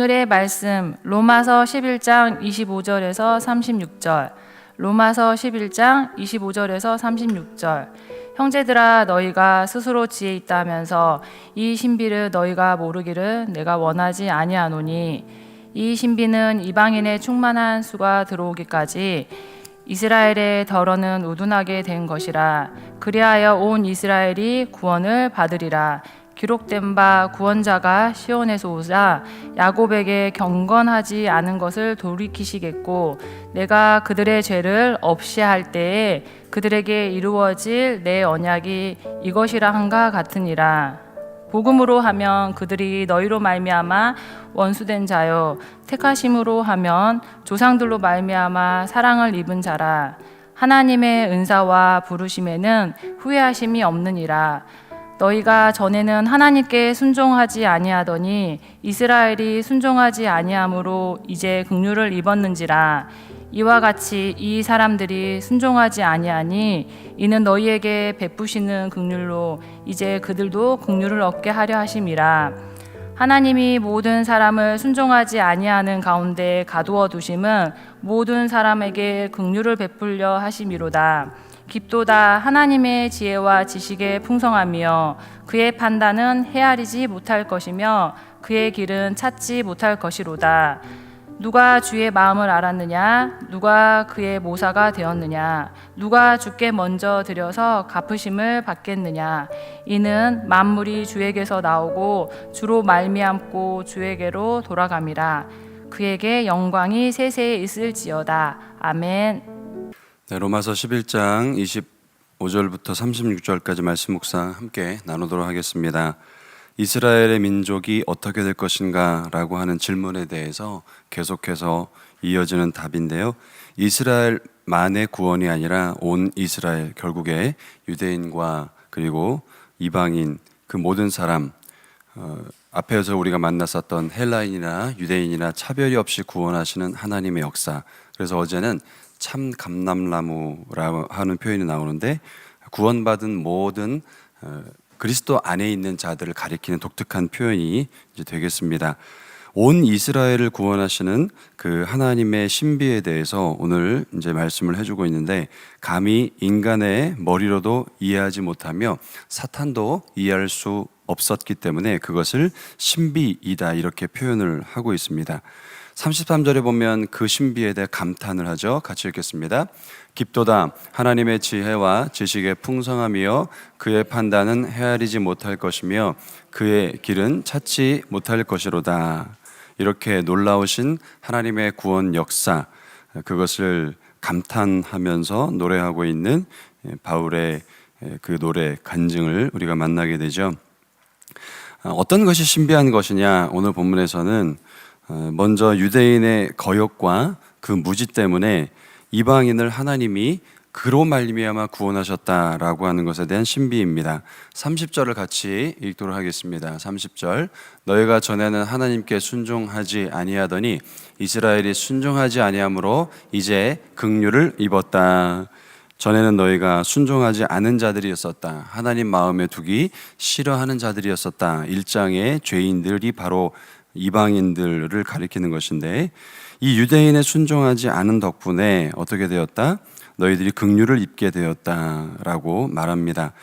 오늘의 말씀 로마서 11장 25절에서 36절. 로마서 11장 25절에서 36절. 형제들아 너희가 스스로 지혜 있다면서 이 신비를 너희가 모르기를 내가 원하지 아니하노니 이 신비는 이방인의 충만한 수가 들어오기까지 이스라엘의 덜어는 우둔하게 된 것이라. 그리하여 온 이스라엘이 구원을 받으리라. 기록된 바 구원자가 시온에서 오자 야곱에게 경건하지 않은 것을 돌이키시겠고 내가 그들의 죄를 없이 할 때에 그들에게 이루어질 내 언약이 이것이라 한가 같으니라 복음으로 하면 그들이 너희로 말미암아 원수된 자요. 택하심으로 하면 조상들로 말미암아 사랑을 입은 자라. 하나님의 은사와 부르심에는 후회하심이 없느니라. 너희가 전에는 하나님께 순종하지 아니하더니 이스라엘이 순종하지 아니함으로 이제 긍휼을 입었는지라 이와 같이 이 사람들이 순종하지 아니하니 이는 너희에게 베푸시는 긍휼로 이제 그들도 긍휼을 얻게 하려 하심이라. 하나님이 모든 사람을 순종하지 아니하는 가운데 가두어 두심은 모든 사람에게 긍휼을 베풀려 하심이로다. 깊도다 하나님의 지혜와 지식의 풍성함이여 그의 판단은 헤아리지 못할 것이며 그의 길은 찾지 못할 것이로다 누가 주의 마음을 알았느냐? 누가 그의 모사가 되었느냐? 누가 주께 먼저 드려서 갚으심을 받겠느냐? 이는 만물이 주에게서 나오고 주로 말미암고 주에게로 돌아감이라 그에게 영광이 세세에 있을지어다. 아멘. 네, 로마서 11장 25절부터 36절까지 말씀 묵상 함께 나누도록 하겠습니다. 이스라엘의 민족이 어떻게 될 것인가라고 하는 질문에 대해서 계속해서 이어지는 답인데요. 이스라엘만의 구원이 아니라 온 이스라엘 결국에 유대인과 그리고 이방인 그 모든 사람 어, 앞에서 우리가 만났었던 헬라인이나 유대인이나 차별이 없이 구원하시는 하나님의 역사. 그래서 어제는 참 감람나무라고 하는 표현이 나오는데 구원받은 모든 어, 그리스도 안에 있는 자들을 가리키는 독특한 표현이 이제 되겠습니다. 온 이스라엘을 구원하시는 그 하나님의 신비에 대해서 오늘 이제 말씀을 해주고 있는데 감히 인간의 머리로도 이해하지 못하며 사탄도 이해할 수 없었기 때문에 그것을 신비이다 이렇게 표현을 하고 있습니다. 33절에 보면 그 신비에 대해 감탄을 하죠. 같이 읽겠습니다. 깊도다 하나님의 지혜와 지식의 풍성함이여 그의 판단은 헤아리지 못할 것이며 그의 길은 찾지 못할 것이로다. 이렇게 놀라우신 하나님의 구원 역사 그것을 감탄하면서 노래하고 있는 바울의 그 노래 간증을 우리가 만나게 되죠. 어떤 것이 신비한 것이냐? 오늘 본문에서는 어, 먼저 유대인의 거역과 그 무지 때문에 이방인을 하나님이 그로 말미암아 구원하셨다라고 하는 것에 대한 신비입니다. 30절을 같이 읽도록 하겠습니다. 30절 너희가 전에는 하나님께 순종하지 아니하더니 이스라엘이 순종하지 아니함으로 이제 긍휼을 입었다. 전에는 너희가 순종하지 않은 자들이었었다. 하나님 마음에 두기 싫어하는 자들이었었다. 일장의 죄인들이 바로 이방인들을 가리키는 것인데 이 유대인의 순종하지 않은 덕분에 어떻게 되었다? 너희들이 긍휼을 입게 되었다라고 말합니다.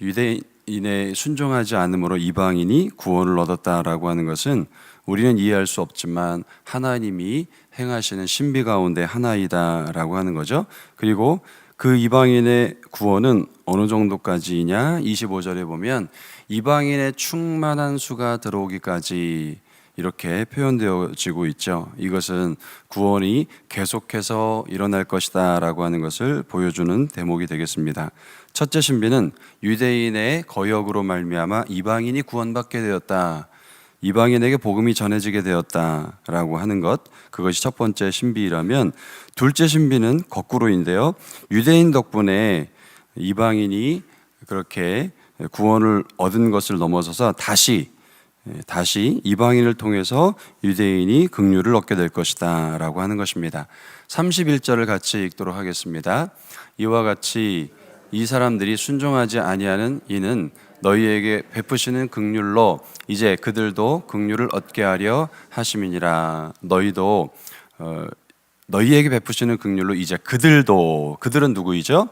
유대인의 순종하지 않음으로 이방인이 구원을 얻었다라고 하는 것은 우리는 이해할 수 없지만 하나님이 행하시는 신비 가운데 하나이다라고 하는 거죠. 그리고 그 이방인의 구원은 어느 정도까지냐? 25절에 보면 이방인의 충만한 수가 들어오기까지 이렇게 표현되어지고 있죠. 이것은 구원이 계속해서 일어날 것이다라고 하는 것을 보여주는 대목이 되겠습니다. 첫째 신비는 유대인의 거역으로 말미암아 이방인이 구원받게 되었다. 이방인에게 복음이 전해지게 되었다라고 하는 것 그것이 첫 번째 신비라면 둘째 신비는 거꾸로인데요. 유대인 덕분에 이방인이 그렇게 구원을 얻은 것을 넘어서서 다시 예, 다시 이방인을 통해서 유대인이 긍휼을 얻게 될 것이다라고 하는 것입니다. 31절을 같이 읽도록 하겠습니다. 이와 같이 이 사람들이 순종하지 아니하는 이는 너희에게 베푸시는 극률로 이제 그들도 극률을 얻게 하려 하심이니라 너희도 어, 너희에게 베푸시는 극률로 이제 그들도 그들은 누구이죠?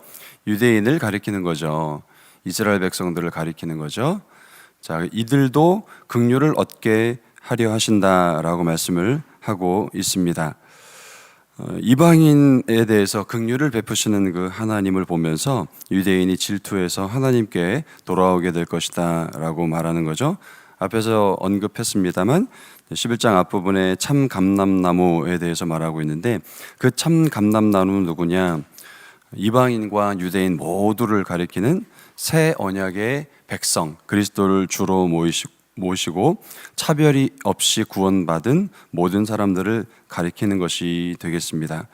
유대인을 가리키는 거죠. 이스라엘 백성들을 가리키는 거죠. 자, 이들도 극률을 얻게 하려 하신다라고 말씀을 하고 있습니다. 어, 이방인에 대해서 긍휼을 베푸시는 그 하나님을 보면서 유대인이 질투해서 하나님께 돌아오게 될 것이다라고 말하는 거죠. 앞에서 언급했습니다만 11장 앞부분에 참 감람나무에 대해서 말하고 있는데 그 참 감람나무는 누구냐? 이방인과 유대인 모두를 가리키는 새 언약의 백성 그리스도를 주로 모이시, 모시고 차별이 없이 구원받은 모든 사람들을 가리키는 것이 되겠습니다.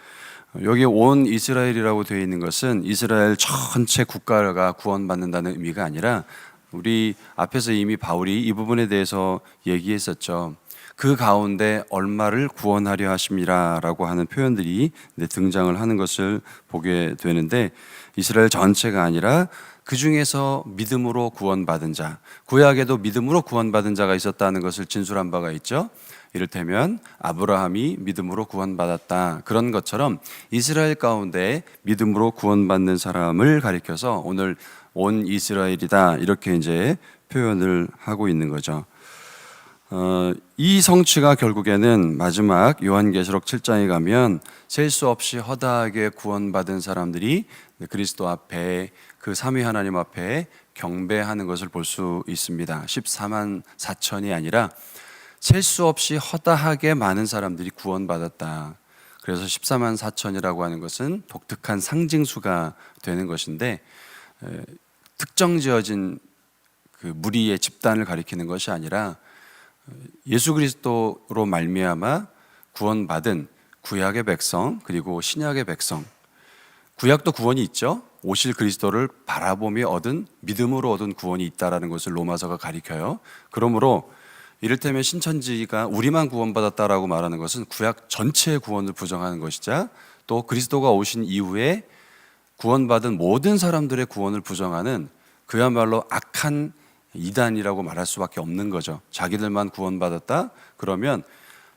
여기 온 이스라엘이라고 되어 있는 것은 이스라엘 전체 국가가 구원받는다는 의미가 아니라 우리 앞에서 이미 바울이 이 부분에 대해서 얘기했었죠. 그 가운데 얼마를 구원하려 하심이라라고 하는 표현들이 등장을 하는 것을 보게 되는데 이스라엘 전체가 아니라 그 중에서 믿음으로 구원받은 자, 구약에도 믿음으로 구원받은 자가 있었다는 것을 진술한 바가 있죠. 이를테면 아브라함이 믿음으로 구원받았다. 그런 것처럼 이스라엘 가운데 믿음으로 구원받는 사람을 가리켜서 오늘 온 이스라엘이다. 이렇게 이제 표현을 하고 있는 거죠. 어, 이 성취가 결국에는 마지막 요한계시록 7장에 가면 셀 수 없이 허다하게 구원받은 사람들이 그리스도 앞에 그 삼위 하나님 앞에 경배하는 것을 볼 수 있습니다. 14만 4천이 아니라 셀 수 없이 허다하게 많은 사람들이 구원받았다. 그래서 14만 4천이라고 하는 것은 독특한 상징수가 되는 것인데 에, 특정 지어진 그 무리의 집단을 가리키는 것이 아니라 예수 그리스도로 말미암아 구원받은 구약의 백성 그리고 신약의 백성 구약도 구원이 있죠. 오실 그리스도를 바라보며 얻은 믿음으로 얻은 구원이 있다라는 것을 로마서가 가리켜요. 그러므로 이를테면 신천지가 우리만 구원받았다라고 말하는 것은 구약 전체의 구원을 부정하는 것이자 또 그리스도가 오신 이후에 구원받은 모든 사람들의 구원을 부정하는 그야말로 악한 이단이라고 말할 수밖에 없는 거죠. 자기들만 구원받았다? 그러면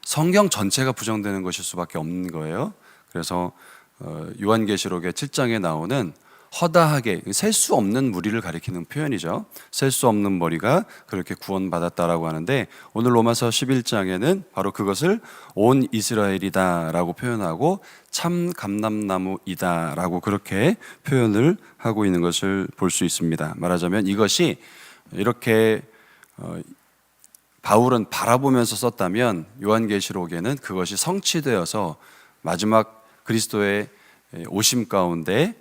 성경 전체가 부정되는 것일 수밖에 없는 거예요. 그래서 어, 요한계시록의 7장에 나오는 허다하게 셀 수 없는 무리를 가리키는 표현이죠. 셀 수 없는 머리가 그렇게 구원받았다라고 하는데 오늘 로마서 11장에는 바로 그것을 온 이스라엘이다라고 표현하고 참 감람나무이다라고 그렇게 표현을 하고 있는 것을 볼 수 있습니다. 말하자면 이것이 이렇게 어, 바울은 바라보면서 썼다면 요한계시록에는 그것이 성취되어서 마지막 그리스도의 오심 가운데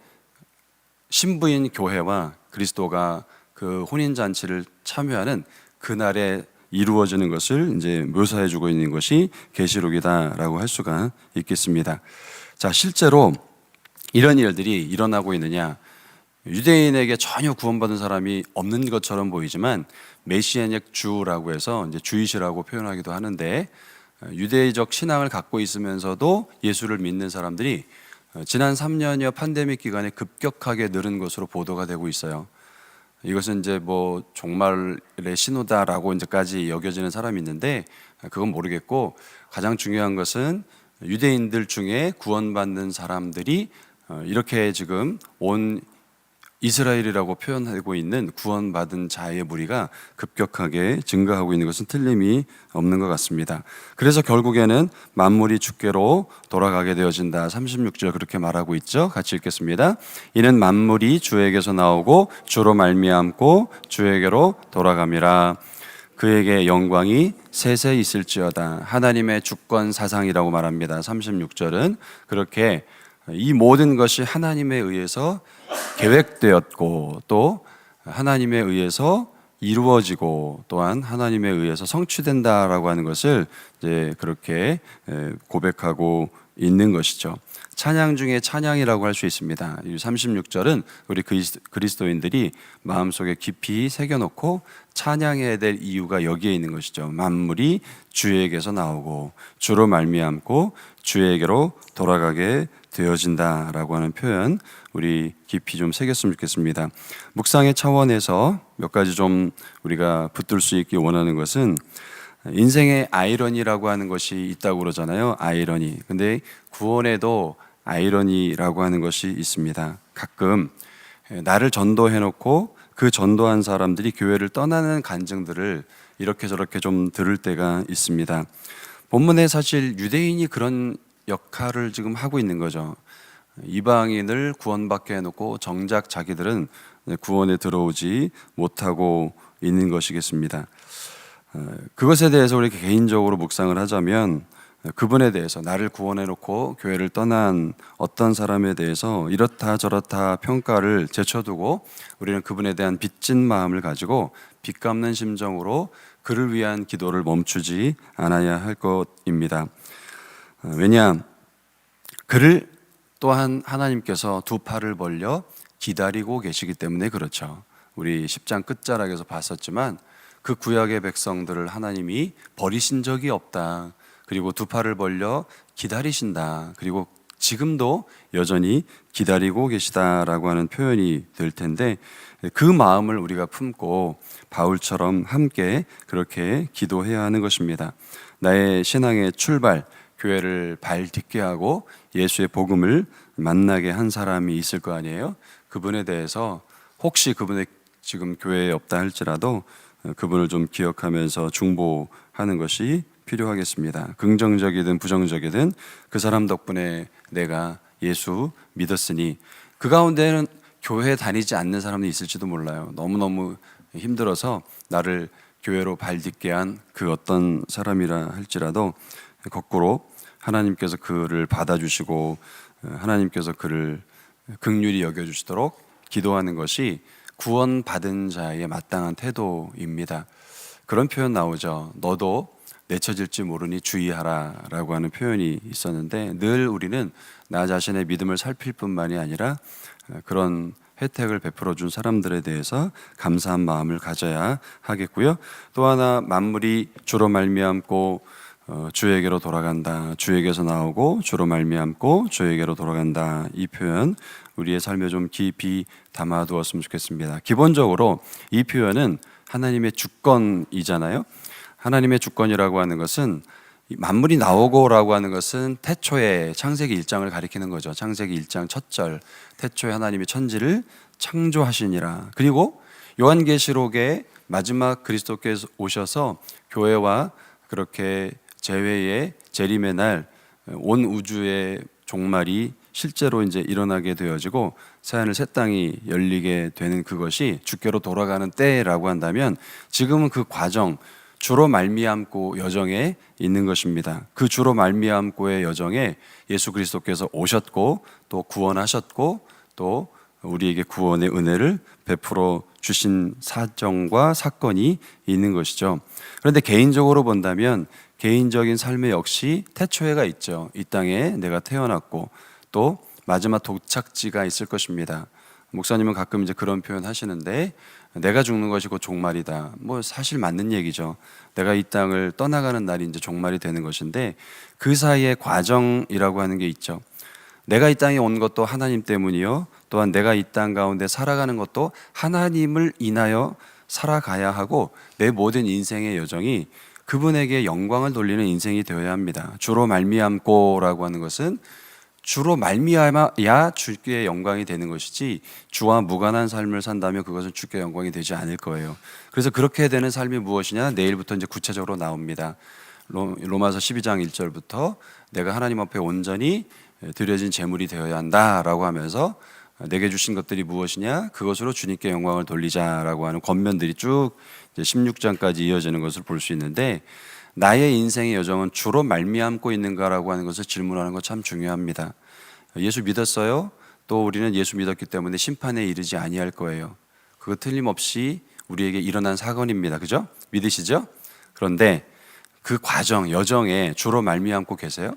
신부인 교회와 그리스도가 그 혼인 잔치를 참여하는 그날에 이루어지는 것을 이제 묘사해 주고 있는 것이 계시록이다라고 할 수가 있겠습니다. 자, 실제로 이런 일들이 일어나고 있느냐? 유대인에게 전혀 구원받은 사람이 없는 것처럼 보이지만 메시아닉 주라고 해서 이제 주이시라고 표현하기도 하는데 유대적 신앙을 갖고 있으면서도 예수를 믿는 사람들이 지난 3년여 팬데믹 기간에 급격하게 늘은 것으로 보도가 되고 있어요. 이것은 이제 뭐 종말의 신호다라고 이제까지 여겨지는 사람이 있는데 그건 모르겠고 가장 중요한 것은 유대인들 중에 구원받는 사람들이 어, 이렇게 지금 온 이스라엘이라고 표현하고 있는 구원받은 자의 무리가 급격하게 증가하고 있는 것은 틀림이 없는 것 같습니다. 그래서 결국에는 만물이 주께로 돌아가게 되어진다. 36절 그렇게 말하고 있죠. 같이 읽겠습니다. 이는 만물이 주에게서 나오고 주로 말미암고 주에게로 돌아감이라. 그에게 영광이 세세 있을지어다. 하나님의 주권 사상이라고 말합니다. 36절은 그렇게 이 모든 것이 하나님에 의해서 계획되었고 또 하나님에 의해서 이루어지고 또한 하나님에 의해서 성취된다라고 하는 것을 이제 그렇게 고백하고 있는 것이죠. 찬양 중에 찬양이라고 할 수 있습니다. 이 36절은 우리 그리스도인들이 마음속에 깊이 새겨놓고 찬양해야 될 이유가 여기에 있는 것이죠. 만물이 주에게서 나오고 주로 말미암고 주에게로 돌아가게 되어진다라고 하는 표현 우리 깊이 좀 새겼으면 좋겠습니다. 묵상의 차원에서 몇 가지 좀 우리가 붙들 수 있기 원하는 것은 인생의 아이러니라고 하는 것이 있다고 그러잖아요. 아이러니. 근데 구원에도 아이러니라고 하는 것이 있습니다. 가끔 나를 전도해 놓고 그 전도한 사람들이 교회를 떠나는 간증들을 이렇게 저렇게 좀 들을 때가 있습니다. 본문에 사실 유대인이 그런 역할을 지금 하고 있는 거죠. 이방인을 구원받게 해놓고 정작 자기들은 구원에 들어오지 못하고 있는 것이겠습니다. 어, 그것에 대해서 우리 개인적으로 묵상을 하자면 그분에 대해서 나를 구원해 놓고 교회를 떠난 어떤 사람에 대해서 이렇다 저렇다 평가를 제쳐두고 우리는 그분에 대한 빚진 마음을 가지고 빚 갚는 심정으로 그를 위한 기도를 멈추지 않아야 할 것입니다. 어, 왜냐 그를 또한 하나님께서 두 팔을 벌려 기다리고 계시기 때문에 그렇죠. 우리 10장 끝자락에서 봤었지만 그 구약의 백성들을 하나님이 버리신 적이 없다. 그리고 두 팔을 벌려 기다리신다. 그리고 지금도 여전히 기다리고 계시다라고 하는 표현이 될 텐데 그 마음을 우리가 품고 바울처럼 함께 그렇게 기도해야 하는 것입니다. 나의 신앙의 출발, 교회를 발 딛게 하고 예수의 복음을 만나게 한 사람이 있을 거 아니에요? 그분에 대해서 혹시 그분의 지금 교회에 없다 할지라도 그분을 좀 기억하면서 중보하는 것이 필요하겠습니다. 긍정적이든 부정적이든 그 사람 덕분에 내가 예수 믿었으니 그 가운데는 교회 다니지 않는 사람이 있을지도 몰라요. 너무너무 힘들어서 나를 교회로 발 딛게 한 그 어떤 사람이라 할지라도 거꾸로 하나님께서 그를 받아주시고 하나님께서 그를 극률이 여겨주시도록 기도하는 것이 구원받은 자의 마땅한 태도입니다. 그런 표현 나오죠. 너도 내쳐질지 모르니 주의하라라고 하는 표현이 있었는데 늘 우리는 나 자신의 믿음을 살필 뿐만이 아니라 그런 혜택을 베풀어 준 사람들에 대해서 감사한 마음을 가져야 하겠고요. 또 하나 만물이 주로 말미암고 어, 주에게로 돌아간다. 주에게서 나오고 주로 말미암고 주에게로 돌아간다. 이 표현 우리의 삶에 좀 깊이 담아두었으면 좋겠습니다. 기본적으로 이 표현은 하나님의 주권이잖아요. 하나님의 주권이라고 하는 것은 만물이 나오고라고 하는 것은 태초에 창세기 1장을 가리키는 거죠. 창세기 1장 첫 절. 태초에 하나님이 천지를 창조하시니라. 그리고 요한계시록의 마지막 그리스도께서 오셔서 교회와 그렇게 재회의 재림의 날 온 우주의 종말이 실제로 이제 일어나게 되어지고 새하늘 새 땅이 열리게 되는 그것이 주께로 돌아가는 때라고 한다면 지금은 그 과정 주로 말미암고 여정에 있는 것입니다. 그 주로 말미암고의 여정에 예수 그리스도께서 오셨고 또 구원하셨고 또 우리에게 구원의 은혜를 베풀어 주신 사정과 사건이 있는 것이죠. 그런데 개인적으로 본다면 개인적인 삶에 역시 태초에가 있죠. 이 땅에 내가 태어났고 또 마지막 도착지가 있을 것입니다. 목사님은 가끔 이제 그런 표현 하시는데 내가 죽는 것이 곧 종말이다. 뭐 사실 맞는 얘기죠. 내가 이 땅을 떠나가는 날이 이제 종말이 되는 것인데 그 사이에 과정이라고 하는 게 있죠. 내가 이 땅에 온 것도 하나님 때문이요. 또한 내가 이 땅 가운데 살아가는 것도 하나님을 인하여 살아가야 하고 내 모든 인생의 여정이 그분에게 영광을 돌리는 인생이 되어야 합니다. 주로 말미암고라고 하는 것은 주로 말미암아야 주께 영광이 되는 것이지 주와 무관한 삶을 산다면 그것은 주께 영광이 되지 않을 거예요. 그래서 그렇게 되는 삶이 무엇이냐? 내일부터 이제 구체적으로 나옵니다. 로, 로마서 12장 1절부터 내가 하나님 앞에 온전히 드려진 제물이 되어야 한다라고 하면서 내게 주신 것들이 무엇이냐? 그것으로 주님께 영광을 돌리자라고 하는 권면들이 쭉 16장까지 이어지는 것을 볼 수 있는데 나의 인생의 여정은 주로 말미암고 있는가라고 하는 것을 질문하는 것 참 중요합니다. 예수 믿었어요? 또 우리는 예수 믿었기 때문에 심판에 이르지 아니할 거예요. 그거 틀림없이 우리에게 일어난 사건입니다. 그죠? 믿으시죠? 그런데 그 과정, 여정에 주로 말미암고 계세요?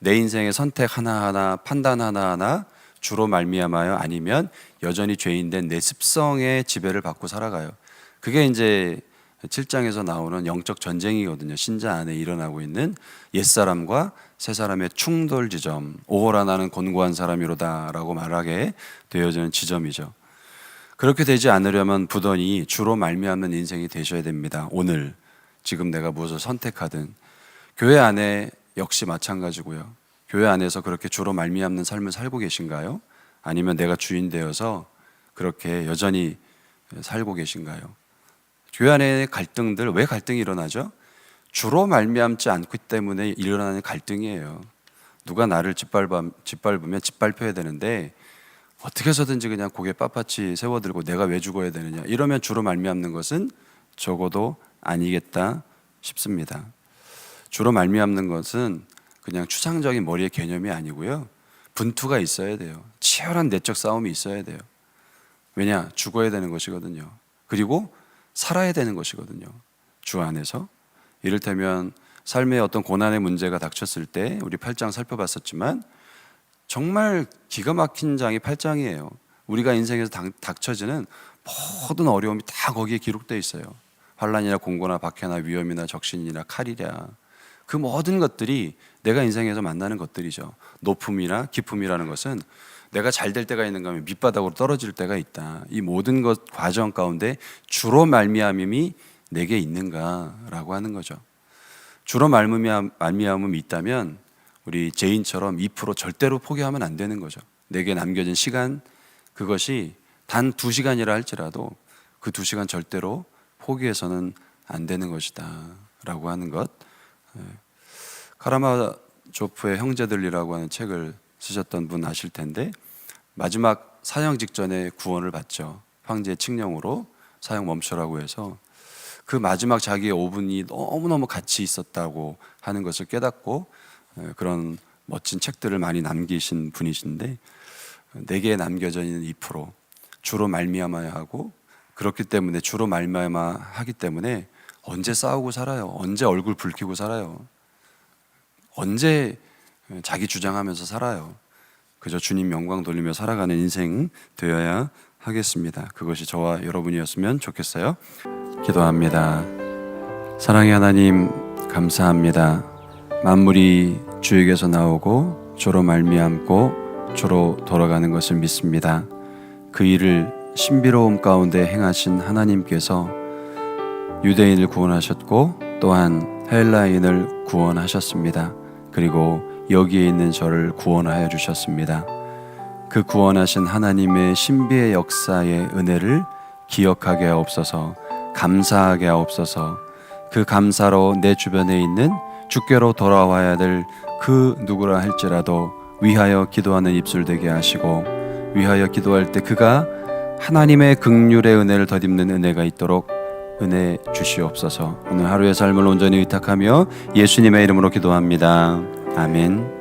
내 인생의 선택 하나하나, 판단 하나하나 주로 말미암아요? 아니면 여전히 죄인된 내 습성의 지배를 받고 살아가요? 그게 이제 7장에서 나오는 영적 전쟁이거든요. 신자 안에 일어나고 있는 옛사람과 새사람의 충돌 지점. 오호라 나는 곤고한 사람이로다라고 말하게 되어지는 지점이죠. 그렇게 되지 않으려면 부던이 주로 말미암는 인생이 되셔야 됩니다. 오늘 지금 내가 무엇을 선택하든 교회 안에 역시 마찬가지고요. 교회 안에서 그렇게 주로 말미암는 삶을 살고 계신가요? 아니면 내가 주인 되어서 그렇게 여전히 살고 계신가요? 교회 안의 갈등들 왜 갈등이 일어나죠? 주로 말미암지 않기 때문에 일어나는 갈등이에요. 누가 나를 짓밟아, 짓밟으면 짓밟혀야 되는데 어떻게 해서든지 그냥 고개 빳빳이 세워들고 내가 왜 죽어야 되느냐 이러면 주로 말미암는 것은 적어도 아니겠다 싶습니다. 주로 말미암는 것은 그냥 추상적인 머리의 개념이 아니고요. 분투가 있어야 돼요. 치열한 내적 싸움이 있어야 돼요. 왜냐? 죽어야 되는 것이거든요. 그리고 살아야 되는 것이거든요. 주 안에서. 이를테면 삶의 어떤 고난의 문제가 닥쳤을 때 우리 8장 살펴봤었지만 정말 기가 막힌 장이 8장이에요. 우리가 인생에서 닥, 닥쳐지는 모든 어려움이 다 거기에 기록되어 있어요. 환란이나 공고나 박해나 위험이나 적신이나 칼이랴 그 모든 것들이 내가 인생에서 만나는 것들이죠. 높음이나 기쁨이라는 것은 내가 잘 될 때가 있는가 하면 밑바닥으로 떨어질 때가 있다. 이 모든 것 과정 가운데 주로 말미암음이 내게 있는가라고 하는 거죠. 주로 말미암 말미암음이 있다면 우리 제인처럼 2% 절대로 포기하면 안 되는 거죠. 내게 남겨진 시간 그것이 단두 시간이라 할지라도 그두 시간 절대로 포기해서는 안 되는 것이다라고 하는 것. 예. 카라마조프의 형제들이라고 하는 책을 쓰셨던 분 아실 텐데 마지막 사형 직전에 구원을 받죠. 황제의 칙령으로 사형 멈추라고 해서 그 마지막 자기의 5분이 너무너무 가치 있었다고 하는 것을 깨닫고 예, 그런 멋진 책들을 많이 남기신 분이신데 내게 남겨져 있는 2% 주로 말미암아야 하고 그렇기 때문에 주로 말미암아 하기 때문에 언제 싸우고 살아요? 언제 얼굴 붉히고 살아요? 언제 자기 주장하면서 살아요? 그저 주님 영광 돌리며 살아가는 인생 되어야 하겠습니다. 그것이 저와 여러분이었으면 좋겠어요. 기도합니다. 사랑의 하나님 감사합니다. 만물이 주에게서 나오고 주로 말미암고 주로 돌아가는 것을 믿습니다. 그 일을 신비로움 가운데 행하신 하나님께서 유대인을 구원하셨고 또한 헬라인을 구원하셨습니다. 그리고 여기에 있는 저를 구원하여 주셨습니다. 그 구원하신 하나님의 신비의 역사의 은혜를 기억하게 하옵소서, 감사하게 하옵소서, 그 감사로 내 주변에 있는 주께로 돌아와야 될 그 누구라 할지라도 위하여 기도하는 입술 되게 하시고 위하여 기도할 때 그가 하나님의 극률의 은혜를 덧입는 은혜가 있도록 은혜 주시옵소서. 오늘 하루의 삶을 온전히 의탁하며 예수님의 이름으로 기도합니다. 아멘.